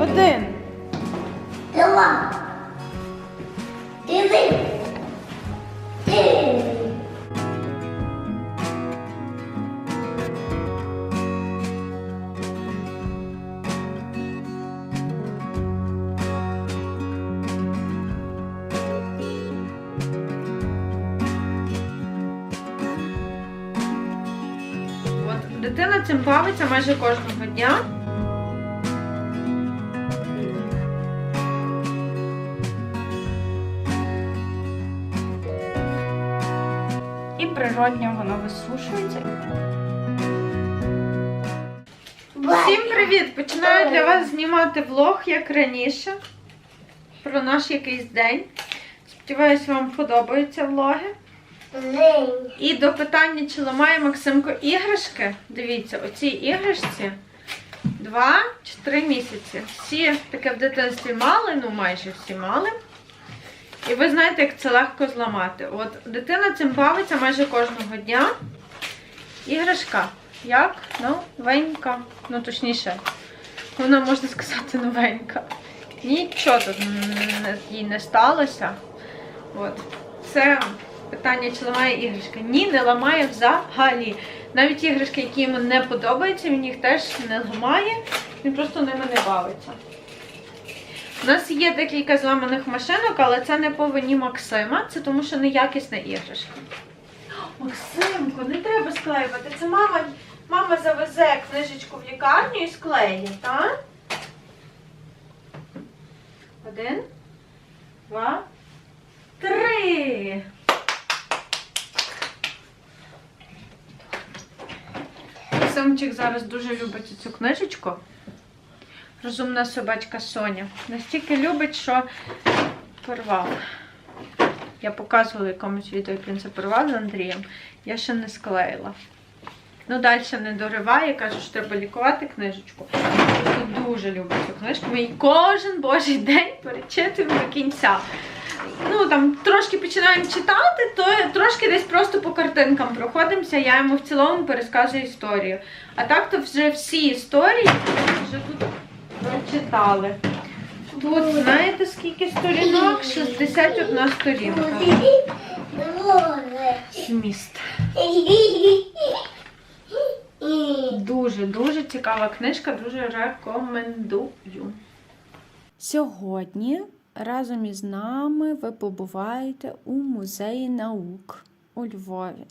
Один. Два. Три. Три. Дитина цим бавиться майже кожного дня. Природньо воно висушується. Всім привіт! Починаю для вас знімати влог, як раніше, про наш якийсь день. Сподіваюсь, вам подобаються влоги. І до питання, чи ламає Максимко іграшки. Дивіться, оцій іграшці 2 чи 3 місяці. Всі таке в дитинстві мали, ну майже всі мали. І ви знаєте, як це легко зламати. От дитина цим бавиться майже кожного дня. Іграшка. Як? Новенька. Ну, точніше, вона можна сказати новенька. Нічого тут їй не сталося. От. Це питання, чи ламає іграшка. Ні, не ламає взагалі. Навіть іграшки, які йому не подобаються, він їх теж не ламає, він просто ними не бавиться. У нас є декілька зламаних машинок, але це не по вині Максима, це тому що неякісна іграшка. Максимко, не треба склеювати. Це мама, мама завезе книжечку в лікарню і склеє, так? Один, два, три. Самчик зараз дуже любить цю книжечку. Розумна собачка Соня. Настільки любить, що порвав. Я показувала якомусь відео, як він це порвав з Андрієм. Я ще не склеїла. Ну, далі не дориває, каже, що треба лікувати книжечку. Просто дуже любить цю книжку. Ми її кожен божий день перечитуємо до кінця. Ну, там трошки починаємо читати, то трошки десь просто по картинкам проходимося, я йому в цілому пересказую історію. А так то вже всі історії вже тут прочитали. Тут, знаєте, скільки сторінок? 61 сторінка. Зміст. Дуже-дуже цікава книжка, дуже рекомендую. Сьогодні разом із нами ви побуваєте у музеї наук у Львові.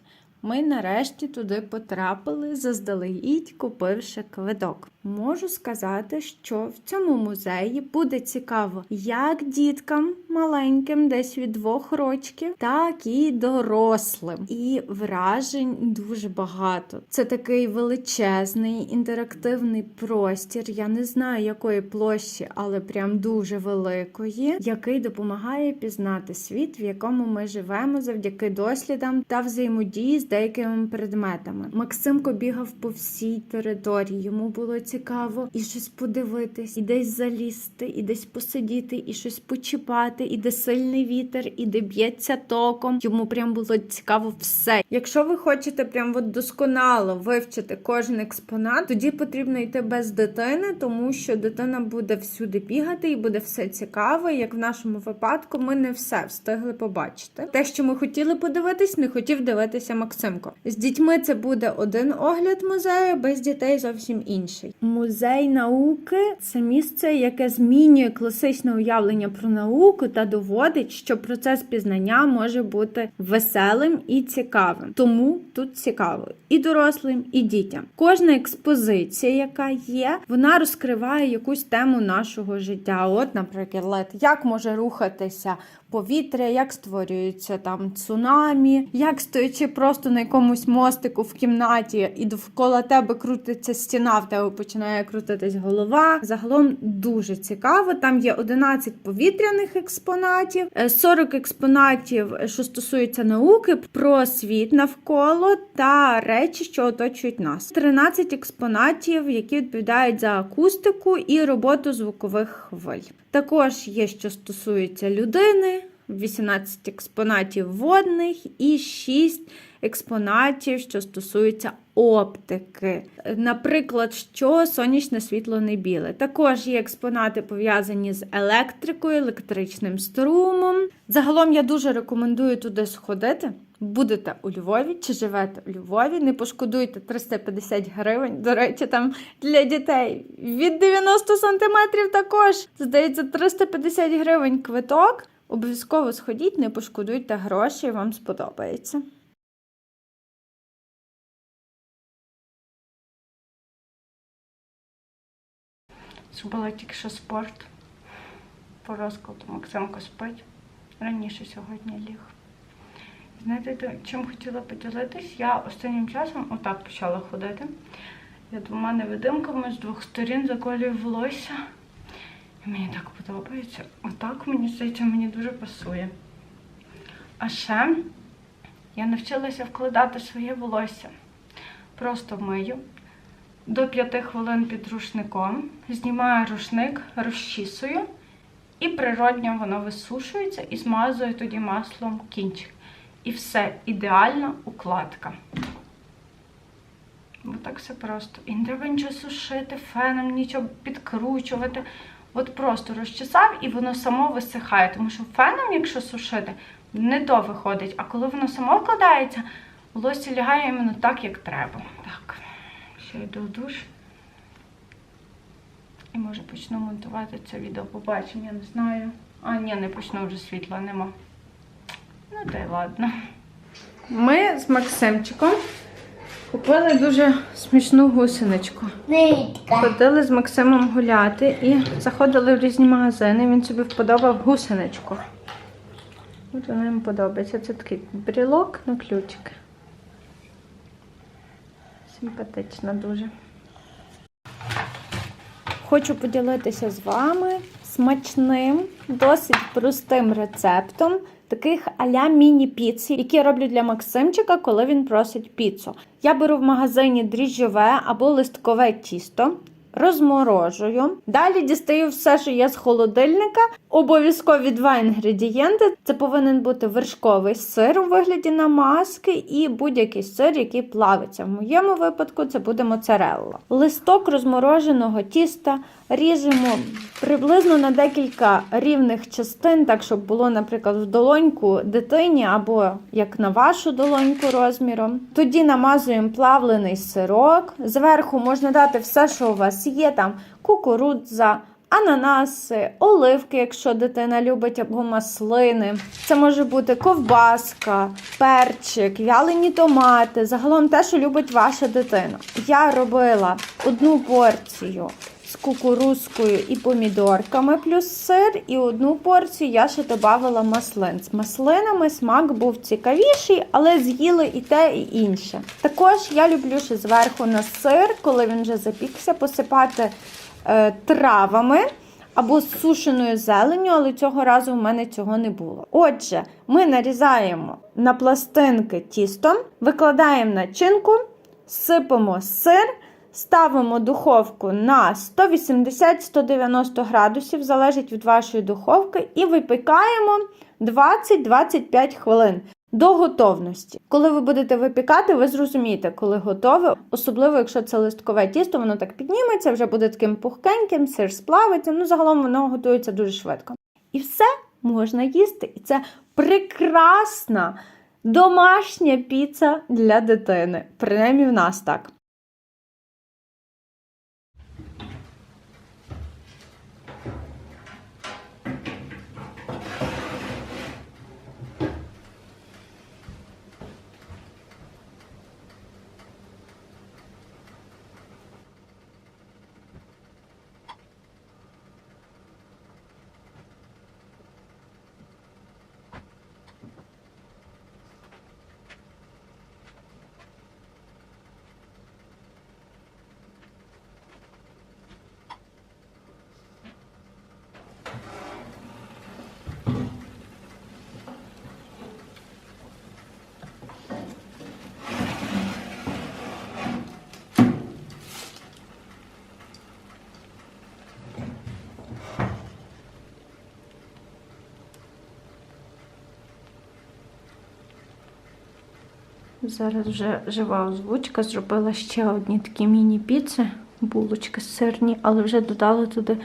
Ми нарешті туди потрапили, заздалегідь купивши квиток. Можу сказати, що в цьому музеї буде цікаво як діткам маленьким, десь від двох рочків, так і дорослим. І вражень дуже багато. Це такий величезний інтерактивний простір. Я не знаю якої площі, але прям дуже великої, який допомагає пізнати світ, в якому ми живемо завдяки дослідам та взаємодії з деякими предметами. Максимко бігав по всій території. Йому було цікаво і щось подивитись, і десь залізти, і десь посидіти, і щось почіпати, і де сильний вітер, і де б'ється током. Йому прям було цікаво все. Якщо ви хочете прям от досконало вивчити кожен експонат, тоді потрібно йти без дитини, тому що дитина буде всюди бігати і буде все цікаво. Як в нашому випадку, ми не все встигли побачити. Те, що ми хотіли подивитись, не хотів дивитися Максимко. З дітьми це буде один огляд музею, без дітей зовсім інший. Музей науки це місце, яке змінює класичне уявлення про науку та доводить, що процес пізнання може бути веселим і цікавим. Тому тут цікаво і дорослим, і дітям. Кожна експозиція, яка є, вона розкриває якусь тему нашого життя. От, наприклад, як може рухатися повітря, як створюється там цунамі, як стоячи просто на якомусь мостику в кімнаті, і довкола тебе крутиться стіна, в тебе починає крутитись голова. Загалом дуже цікаво. Там є 11 повітряних експонатів, е, 40 експонатів, е, що стосуються науки, про світ навколо та речі, що оточують нас. 13 експонатів, які відповідають за акустику і роботу звукових хвиль. Також є, що стосується людини, 18 експонатів водних і 6 експонатів, що стосуються оптики. Наприклад, що сонячне світло не біле. Також є експонати пов'язані з електрикою, електричним струмом. Загалом я дуже рекомендую туди сходити. Будете у Львові чи живете у Львові, не пошкодуйте 350 гривень. До речі, там для дітей від 90 сантиметрів також. Здається, 350 гривень квиток. Обов'язково сходіть, не пошкодуйте гроші, вам сподобається. Зробила тільки що спорт. По розкладу Максимко спить. Раніше сьогодні ліг. Знаєте, чим хотіла поділитись? Я останнім часом отак почала ходити. Я двома невидимками з двох сторін заколюю волосся. І мені так подобається. Отак, мені здається, мені дуже пасує. А ще я навчилася вкладати своє волосся. Просто мию до 5 хвилин під рушником, знімаю рушник, розчісую, і природньо воно висушується і змазую тоді маслом кінчик. І все, ідеальна укладка. Бо так все просто. І не треба нічого сушити, феном, нічого підкручувати. От просто розчесав і воно само висихає. Тому що феном, якщо сушити, не то виходить. А коли воно само вкладається, волосся лягає іменно так, як треба. Так, ще йду в душ. І може почну монтувати це відео. Побачимо, я не знаю. А, ні, не почну вже світла нема. Ну, та й ладно. Ми з Максимчиком купили дуже смішну гусеничку. Ходили з Максимом гуляти і заходили в різні магазини. Він собі вподобав гусеничку. От вона йому подобається. Це такий брілок на ключик. Симпатична дуже. Хочу поділитися з вами смачним, досить простим рецептом таких а-ля міні-піц, які я роблю для Максимчика, коли він просить піцу. Я беру в магазині дріжджове або листкове тісто. Розморожую. Далі дістаю все, що є з холодильника. Обов'язкові два інгредієнти. Це повинен бути вершковий сир у вигляді намазки і будь-який сир, який плавиться. В моєму випадку це буде моцарелла. Листок розмороженого тіста ріжемо приблизно на декілька рівних частин, так щоб було, наприклад, в долоньку дитині або як на вашу долоньку розміром. Тоді намазуємо плавлений сирок. Зверху можна дати все, що у вас є, там кукурудза. Ананаси, оливки, якщо дитина любить, або маслини. Це може бути ковбаска, перчик, вялені томати. Загалом те, що любить ваша дитина. Я робила одну порцію з кукурузкою і помідорками плюс сир, і одну порцію я ще додавала маслин. З маслинами смак був цікавіший, але з'їли і те, і інше. Також я люблю ще зверху на сир, коли він вже запікся, посипати е, травами. Або з сушеною зеленню, але цього разу в мене цього не було. Отже, ми нарізаємо на пластинки тісто, викладаємо начинку, сипемо сир, ставимо духовку на 180-190 градусів, залежить від вашої духовки, і випікаємо 20-25 хвилин. До готовності. Коли ви будете випікати, ви зрозумієте, коли готове, особливо якщо це листкове тісто, воно так підніметься, вже буде таким пухкеньким, сир сплавиться. Ну, загалом воно готується дуже швидко. І все можна їсти. І це прекрасна домашня піца для дитини. Принаймні в нас так. Зараз вже жива озвучка. Зробила ще одні такі міні-піци, булочки сирні, але вже додала туди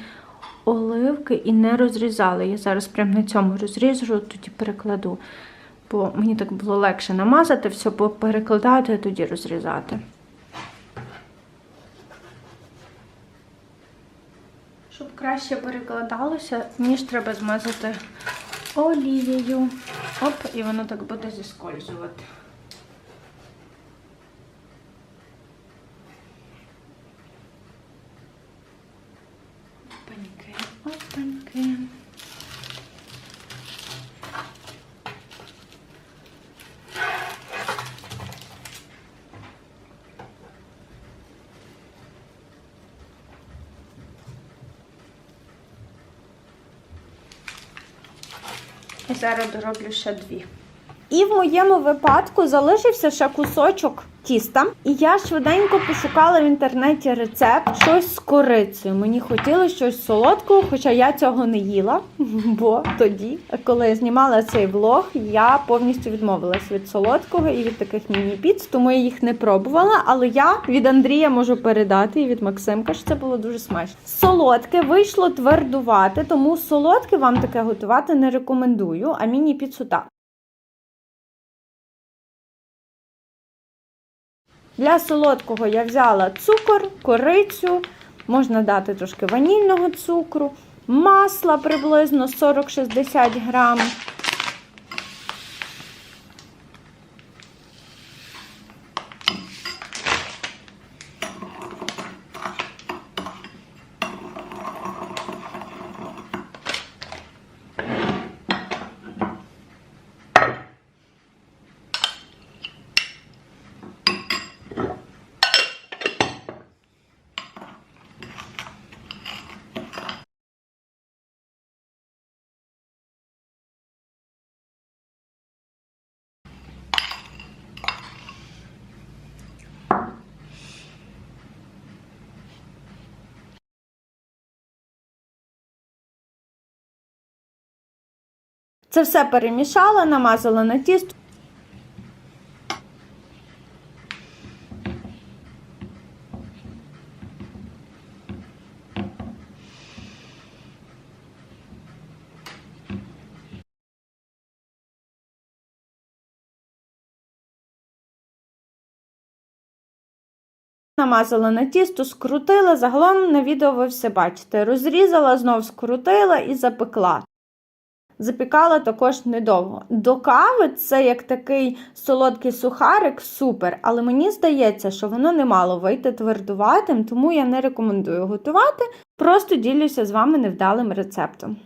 оливки і не розрізала. Я зараз прямо на цьому розріжу, тоді перекладу. Бо мені так було легше намазати, все бо перекладати, а тоді розрізати. Щоб краще перекладалося, ніж треба змазати олією. Оп, і воно так буде зіскользувати. Зараз дороблю ще дві. І в моєму випадку залишився ще кусочок тіста. І я швиденько пошукала в інтернеті рецепт щось з корицею. Мені хотілося щось солодкого, хоча я цього не їла. Бо тоді, коли я знімала цей влог, я повністю відмовилась від солодкого і від таких міні-піц, тому я їх не пробувала. Але я від Андрія можу передати і від Максимка, що це було дуже смачно. Солодке вийшло твердувати, тому солодке вам таке готувати не рекомендую, а міні-піцу так. Для солодкого я взяла цукор, корицю, можна дати трошки ванільного цукру, масла приблизно 40-60 грам. Це все перемішала, намазала на тісто. Намазала на тісто, скрутила. Загалом на відео ви все бачите. Розрізала, знов скрутила і запекла. Запікала також недовго. До кави це як такий солодкий сухарик, супер, але мені здається, що воно не мало вийти твердуватим, тому я не рекомендую готувати. Просто ділюся з вами невдалим рецептом.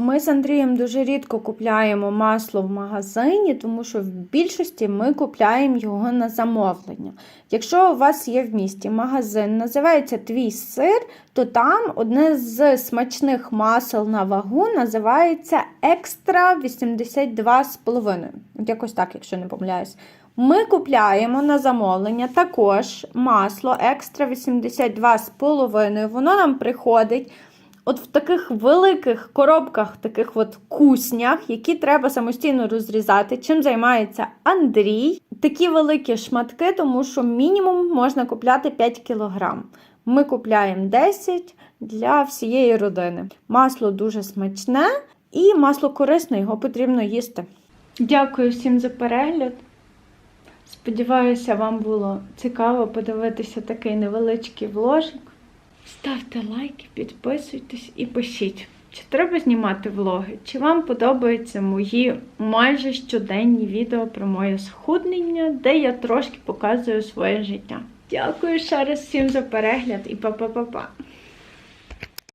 Ми з Андрієм дуже рідко купляємо масло в магазині, тому що в більшості ми купляємо його на замовлення. Якщо у вас є в місті магазин, називається Твій сир, то там одне з смачних масел на вагу називається Екстра 82,5. От якось так, якщо не помиляюсь. Ми купляємо на замовлення також масло Екстра 82,5. Воно нам приходить. От в таких великих коробках, таких от куснях, які треба самостійно розрізати, чим займається Андрій. Такі великі шматки, тому що мінімум можна купляти 5 кг. Ми купляємо 10 для всієї родини. Масло дуже смачне і масло корисне, його потрібно їсти. Дякую всім за перегляд. Сподіваюся, вам було цікаво подивитися такий невеличкий вложик. Ставте лайки, підписуйтесь і пишіть, чи треба знімати влоги, чи вам подобаються мої майже щоденні відео про моє схуднення, де я трошки показую своє життя. Дякую ще раз всім за перегляд і па-па-па-па!